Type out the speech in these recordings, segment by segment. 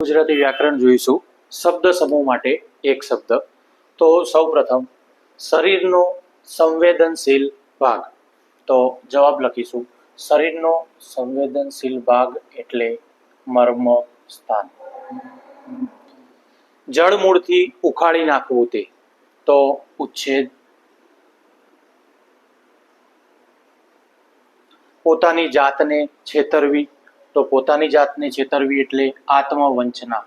ગુજરાતી વ્યાકરણ જોઈશું. શબ્દ સમૂહ માટે એક શબ્દ. તો સૌ પ્રથમ શરીરનો સંવેદનશીલ ભાગ. તો જવાબ લખીશું. શરીરનો સંવેદનશીલ ભાગ એટલે મર્મ સ્થાન. જળમૂળથી ઉખાડી નાખવું તે. તો ઉચ્છેદ પોતાની જાતને છેતરવી. તો પોતાની જાતને છેતરવી એટલે આત્મવંચના.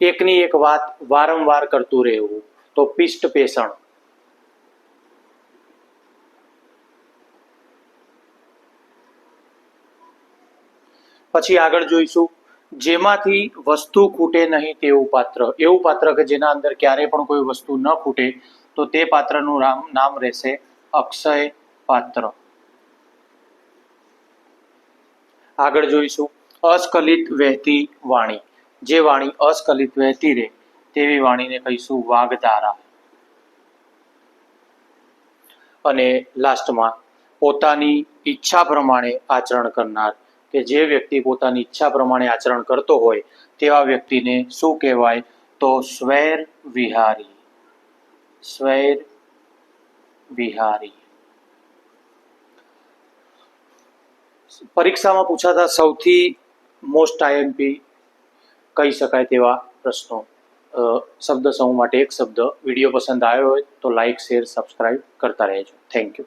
એકની એક વાત વારંવાર કરતું રહેવું, તો પિષ્ટ પેષણ પછી આગળ જોઈશું, જેમાંથી વસ્તુ ખૂટે નહીં તેવું પાત્ર. એવું પાત્ર કે જેના અંદર ક્યારેય પણ કોઈ વસ્તુ ન ખૂટે, તો તે પાત્રનું નામ રહેશે અક્ષય પાત્ર. આગળ જોઈશું. અસ્ખલિત વહેતી વાણી. જે વાણી અસ્ખલિત વહેતી રહે, તેવી વાણીને કહીશું વાગધારા અને લાસ્ટમાં પોતાની ઈચ્છા પ્રમાણે આચરણ કરનાર. કે જે વ્યક્તિ પોતાની ઈચ્છા પ્રમાણે આચરણ કરતો હોય, તેવા વ્યક્તિને શું કહેવાય? તો સ્વૈર વિહારી. સ્વૈર વિહારી પરીક્ષામાં પૂછાતા સૌથી મોસ્ટ આઈએમપી કહી શકાય તેવા પ્રશ્નો. શબ્દ સમૂહ માટે એક શબ્દ. વીડિયો પસંદ આવ્યો હોય તો લાઈક, શેર, સબસ્ક્રાઈબ કરતા રહેજો. Thank you.